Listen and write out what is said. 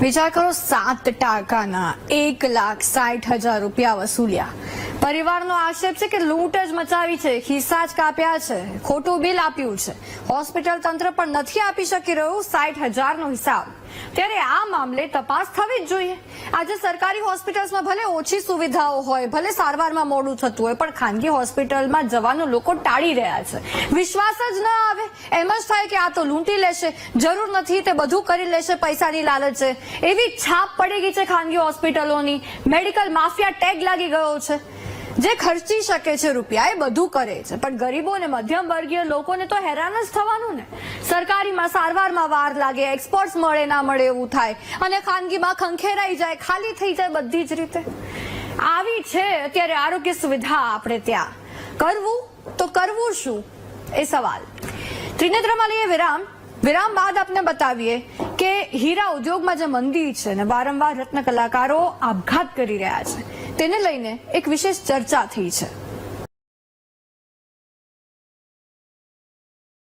વિચાર કરો સાત ટાકાના એક લાખ સાઠ હજાર રૂપિયા વસૂલ્યા. પરિવારનો આક્ષેપ છે કે લૂંટ જ મચાવી છે, ખિસ્સા જ કાપ્યા છે, ખોટું બિલ આપ્યું છે. હોસ્પિટલ તંત્ર પણ નથી આપી શકી રહ્યું સાઠ હજારનો હિસાબ. ત્યારે આ મામલે તપાસ થવી જ જોઈએ. આજે સરકારી હોસ્પિટલ્સમાં ભલે ઓછી સુવિધાઓ હોય, ભલે સારવારમાં મોડું થતું હોય, પણ ખાનગી હોસ્પિટલમાં જવાનું લોકો ટાળી રહ્યા છે. વિશ્વાસ જ ન આવે. એમ જ થાય કે આ તો લૂંટી લેશે. જરૂર નથી તે બધું કરી લેશે, પૈસાની લાલચે એવી છાપ પડી ગઈ છે ખાનગી હોસ્પિટલોની. મેડિકલ માફિયા ટેગ લાગી ગયો છે. જે ખર્ચી શકે છે રૂપિયા, એ બધું કરે છે. પણ ગરીબો અને મધ્યમ વર્ગીય લોકોને તો હેરાન જ થવાનું ને. સરકારીમાં સારવારમાં વાર લાગે એક્સપર્ટ્સ મળે, ના મળે એવું થાય. અને ખાનગીમાં ખંખેરાઈ જાય, ખાલી થઈ જાય બધી જ રીતે. આવી છે અત્યારે આરોગ્ય સુવિધા આપણે ત્યાં. કરવું તો કરવું શું? એ સવાલ. ત્રિનેત્રમાં લઈએ વિરામ. વિરામ બાદ આપને બતાવીએ કે હીરા ઉદ્યોગમાં જે મંદી છે ને, વારંવાર રત્ન કલાકારો આપઘાત કરી રહ્યા છે. તેને લઈને એક વિશેષ ચર્ચા થઈ છે.